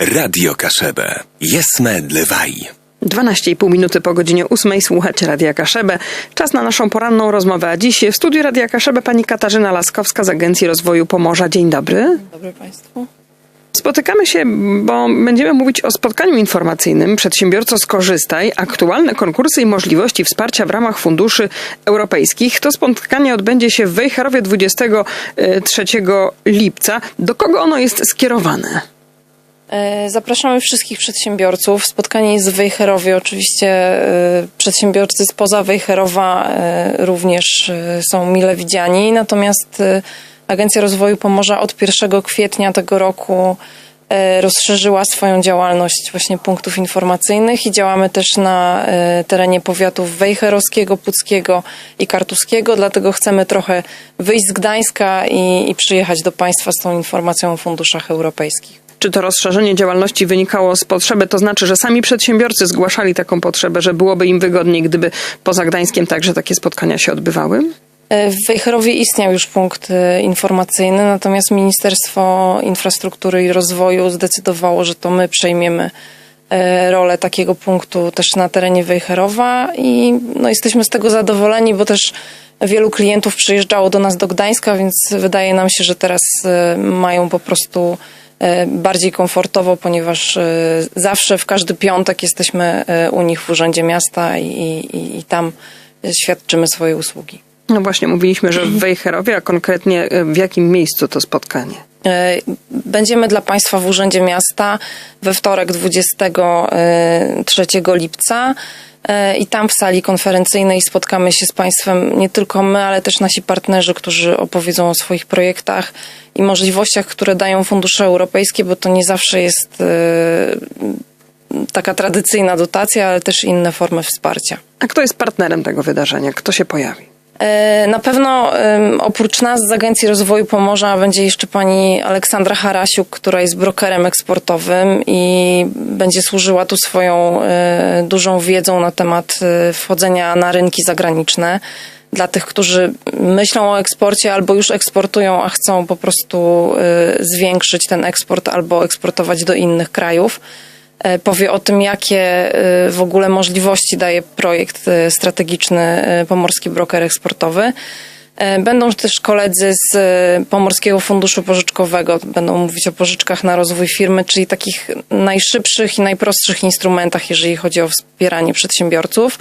Radio Kaszebę. Jesme Dlewaj. 12,5 minuty po godzinie 8 słuchacie Radia Kaszebę. Czas na naszą poranną rozmowę. A dziś w studiu Radia Kaszebę pani Katarzyna Laskowska z Agencji Rozwoju Pomorza. Dzień dobry. Dobry Państwu. Spotykamy się, bo będziemy mówić o spotkaniu informacyjnym Przedsiębiorco Skorzystaj, aktualne konkursy i możliwości wsparcia w ramach funduszy europejskich. To spotkanie odbędzie się w Wejherowie 23 lipca. Do kogo ono jest skierowane? E, Zapraszamy wszystkich przedsiębiorców. Spotkanie jest w Wejherowie. Oczywiście e, przedsiębiorcy spoza Wejherowa e, również są mile widziani. Natomiast Agencja Rozwoju Pomorza od 1 kwietnia tego roku rozszerzyła swoją działalność właśnie punktów informacyjnych i działamy też na terenie powiatów wejherowskiego, puckiego i kartuskiego, dlatego chcemy trochę wyjść z Gdańska i, i przyjechać do Państwa z tą informacją o funduszach europejskich. Czy to rozszerzenie działalności wynikało z potrzeby, to znaczy, że sami przedsiębiorcy zgłaszali taką potrzebę, że byłoby im wygodniej, gdyby poza Gdańskiem także takie spotkania się odbywały? W Wejherowie istniał już punkt e, informacyjny, natomiast Ministerstwo Infrastruktury i Rozwoju zdecydowało, że to my przejmiemy e, rolę takiego punktu też na terenie Wejherowa i no, jesteśmy z tego zadowoleni, bo też wielu klientów przyjeżdżało do nas do Gdańska, więc wydaje nam się, że teraz e, mają po prostu e, bardziej komfortowo, ponieważ e, zawsze w każdy piątek jesteśmy e, u nich w Urzędzie Miasta i, i, i tam e, świadczymy swoje usługi. No właśnie, mówiliśmy, że w Wejherowie, a konkretnie e, w jakim miejscu to spotkanie? E, Będziemy dla Państwa w Urzędzie Miasta we wtorek 23 lipca e, i tam w sali konferencyjnej spotkamy się z Państwem nie tylko my, ale też nasi partnerzy, którzy opowiedzą o swoich projektach i możliwościach, które dają fundusze europejskie, bo to nie zawsze jest e, taka tradycyjna dotacja, ale też inne formy wsparcia. A kto jest partnerem tego wydarzenia? Kto się pojawi? E, Na pewno oprócz nas z Agencji Rozwoju Pomorza będzie jeszcze pani Aleksandra Harasiuk, która jest brokerem eksportowym i będzie służyła tu swoją e, dużą wiedzą na temat e, wchodzenia na rynki zagraniczne. Dla tych, którzy myślą o eksporcie albo już eksportują, a chcą po prostu zwiększyć ten eksport albo eksportować do innych krajów powie o tym, jakie e, w ogóle możliwości daje projekt e, strategiczny e, Pomorski Broker Eksportowy. E, Będą też koledzy z e, Pomorskiego Funduszu Pożyczkowego, będą mówić o pożyczkach na rozwój firmy, czyli takich najszybszych i najprostszych instrumentach, jeżeli chodzi o wspieranie przedsiębiorców.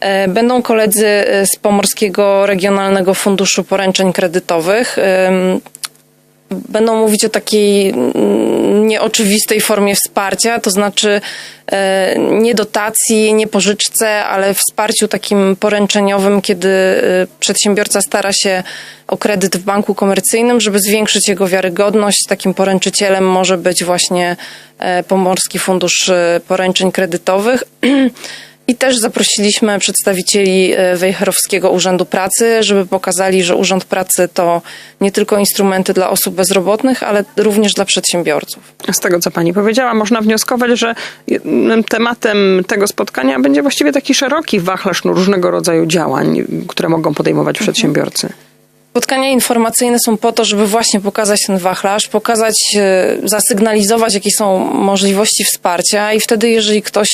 E, Będą koledzy e, z Pomorskiego Regionalnego Funduszu Poręczeń Kredytowych. Będą mówić o takiej mm, nieoczywistej formie wsparcia, to znaczy e, nie dotacji, nie pożyczce, ale wsparciu takim poręczeniowym, kiedy e, przedsiębiorca stara się o kredyt w banku komercyjnym, żeby zwiększyć jego wiarygodność. Takim poręczycielem może być właśnie e, Pomorski Fundusz Poręczeń Kredytowych. I też zaprosiliśmy przedstawicieli e, Wejherowskiego Urzędu Pracy, żeby pokazali, że Urząd Pracy to nie tylko instrumenty dla osób bezrobotnych, ale również dla przedsiębiorców. Z tego, co pani powiedziała, można wnioskować, że tematem tego spotkania będzie właściwie taki szeroki wachlarz różnego rodzaju działań, które mogą podejmować przedsiębiorcy. Spotkania informacyjne są po to, żeby właśnie pokazać ten wachlarz, pokazać, e, zasygnalizować, jakie są możliwości wsparcia i wtedy, jeżeli ktoś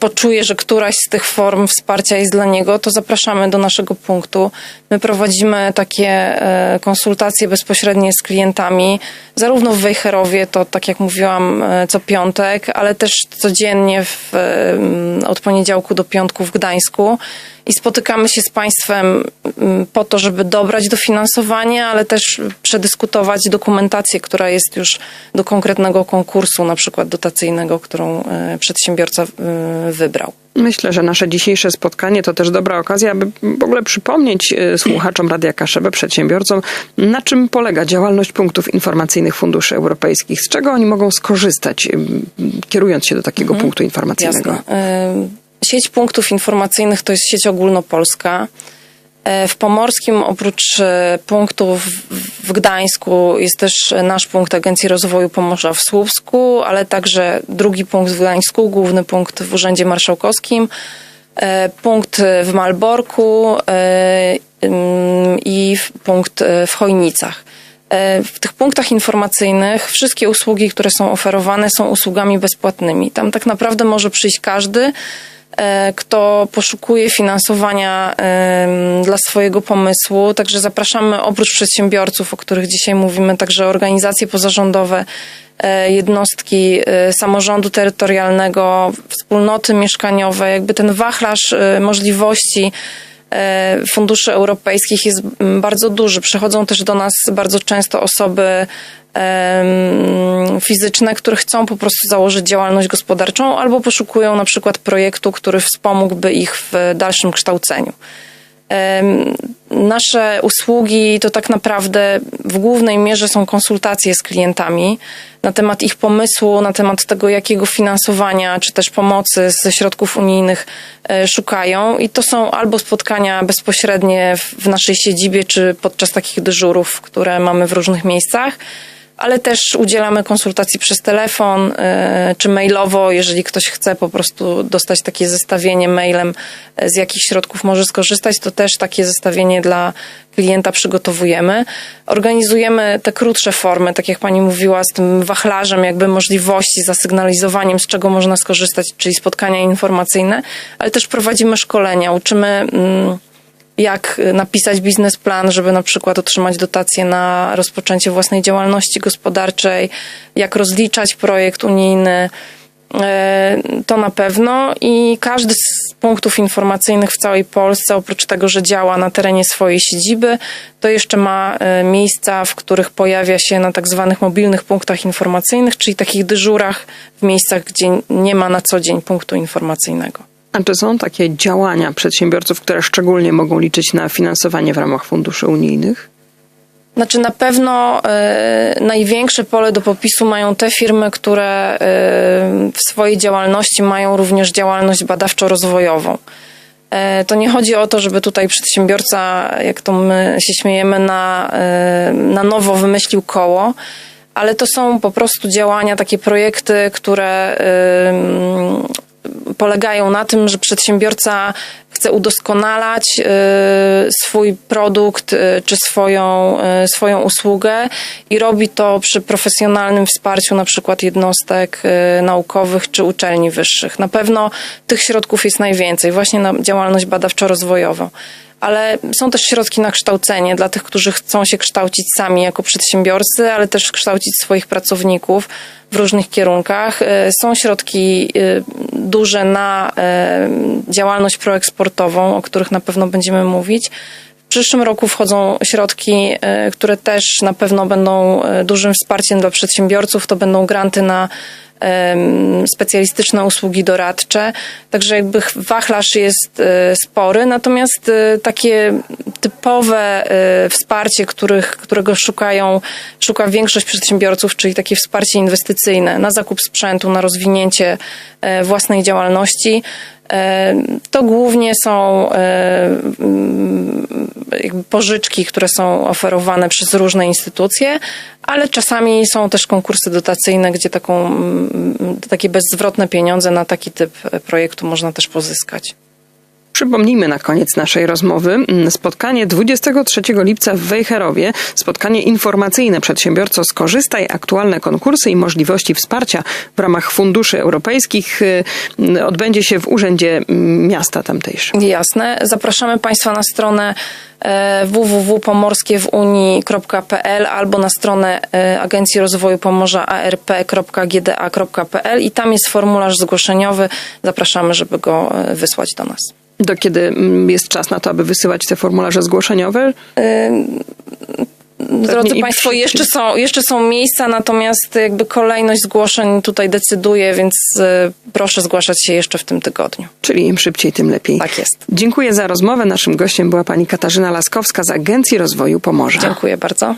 poczuje, że któraś z tych form wsparcia jest dla niego, to zapraszamy do naszego punktu. My prowadzimy takie e, konsultacje bezpośrednie z klientami, zarówno w Wejherowie, to tak jak mówiłam, e, co piątek, ale też codziennie w, e, od poniedziałku do piątku w Gdańsku. I spotykamy się z Państwem po to, żeby dobrać dofinansowanie, ale też przedyskutować dokumentację, która jest już do konkretnego konkursu, na przykład dotacyjnego, którą e, przedsiębiorca e, wybrał. Myślę, że nasze dzisiejsze spotkanie to też dobra okazja, aby w ogóle przypomnieć e, słuchaczom Radia Kaszebę, przedsiębiorcom, na czym polega działalność punktów informacyjnych funduszy europejskich, z czego oni mogą skorzystać, em, kierując się do takiego punktu informacyjnego. Jasne. Y, Sieć punktów informacyjnych to jest sieć ogólnopolska. E, W Pomorskim oprócz e, punktów w Gdańsku jest też nasz punkt Agencji Rozwoju Pomorza w Słupsku, ale także drugi punkt w Gdańsku, główny punkt w Urzędzie Marszałkowskim, e, punkt w Malborku ym, i punkt w Chojnicach. E, W tych punktach informacyjnych wszystkie usługi, które są oferowane, są usługami bezpłatnymi. Tam tak naprawdę może przyjść każdy, e, kto poszukuje finansowania em, dla swojego pomysłu. Także zapraszamy oprócz przedsiębiorców, o których dzisiaj mówimy, także organizacje pozarządowe, e, jednostki e, samorządu terytorialnego, wspólnoty mieszkaniowe, jakby ten wachlarz e, możliwości e, funduszy europejskich jest mm, bardzo duży. Przychodzą też do nas bardzo często osoby fizyczne, które chcą po prostu założyć działalność gospodarczą albo poszukują na przykład projektu, który wspomógłby ich w dalszym kształceniu. Nasze usługi to tak naprawdę w głównej mierze są konsultacje z klientami na temat ich pomysłu, na temat tego, jakiego finansowania czy też pomocy ze środków unijnych e, szukają. I to są albo spotkania bezpośrednie w naszej siedzibie, czy podczas takich dyżurów, które mamy w różnych miejscach ale też udzielamy konsultacji przez telefon e, czy mailowo, jeżeli ktoś chce po prostu dostać takie zestawienie mailem, e, z jakich środków może skorzystać, to też takie zestawienie dla klienta przygotowujemy. Organizujemy te krótsze formy, tak jak pani mówiła, z tym wachlarzem jakby możliwości, zasygnalizowaniem, z czego można skorzystać, czyli spotkania informacyjne, ale też prowadzimy szkolenia, uczymy mm, jak napisać biznesplan, żeby na przykład otrzymać dotację na rozpoczęcie własnej działalności gospodarczej, jak rozliczać projekt unijny. E, To na pewno i każdy z punktów informacyjnych w całej Polsce, oprócz tego, że działa na terenie swojej siedziby, to jeszcze ma e, miejsca, w których pojawia się na tak zwanych mobilnych punktach informacyjnych, czyli takich dyżurach w miejscach, gdzie nie ma na co dzień punktu informacyjnego. A czy są takie działania przedsiębiorców, które szczególnie mogą liczyć na finansowanie w ramach funduszy unijnych? Znaczy na pewno e, największe pole do popisu mają te firmy, które e, w swojej działalności mają również działalność badawczo-rozwojową. E, to nie chodzi o to, żeby tutaj przedsiębiorca, jak to my się śmiejemy, na, na nowo wymyślił koło, ale to są po prostu działania, takie projekty, które polegają na tym, że przedsiębiorca chce udoskonalać y, swój produkt y, czy swoją, y, swoją usługę i robi to przy profesjonalnym wsparciu na przykład jednostek naukowych czy uczelni wyższych. Na pewno tych środków jest najwięcej właśnie na działalność badawczo-rozwojową. Ale są też środki na kształcenie dla tych, którzy chcą się kształcić sami jako przedsiębiorcy, ale też kształcić swoich pracowników w różnych kierunkach. Y, Są środki y, duże na y, działalność proeksportową, o których na pewno będziemy mówić. W przyszłym roku wchodzą środki, które też na pewno będą dużym wsparciem dla przedsiębiorców. To będą granty na specjalistyczne usługi doradcze. Także jakby ch- wachlarz jest e, spory, natomiast e, takie typowe e, wsparcie, których, którego szukają, szuka większość przedsiębiorców, czyli takie wsparcie inwestycyjne na zakup sprzętu, na rozwinięcie własnej działalności, to głównie są pożyczki, które są oferowane przez różne instytucje, ale czasami są też konkursy dotacyjne, gdzie taką, takie bezzwrotne pieniądze na taki typ projektu można też pozyskać. Przypomnijmy na koniec naszej rozmowy mm, spotkanie 23 lipca w Wejherowie, spotkanie informacyjne przedsiębiorco skorzystaj, aktualne konkursy i możliwości wsparcia w ramach funduszy europejskich y, y, odbędzie się w Urzędzie mm, Miasta tamtejszego. Jasne. Zapraszamy Państwa na stronę e, www.pomorskiewunii.pl albo na stronę e, Agencji Rozwoju Pomorza arp.gda.pl i tam jest formularz zgłoszeniowy. Zapraszamy, żeby go e, wysłać do nas. Do kiedy mm, jest czas na to, aby wysyłać te formularze zgłoszeniowe? Drodzy Państwo, jeszcze są, jeszcze są miejsca, natomiast jakby kolejność zgłoszeń tutaj decyduje, więc e, proszę zgłaszać się jeszcze w tym tygodniu. Czyli im szybciej, tym lepiej. Tak jest. Dziękuję za rozmowę. Naszym gościem była pani Katarzyna Laskowska z Agencji Rozwoju Pomorza. Dziękuję bardzo.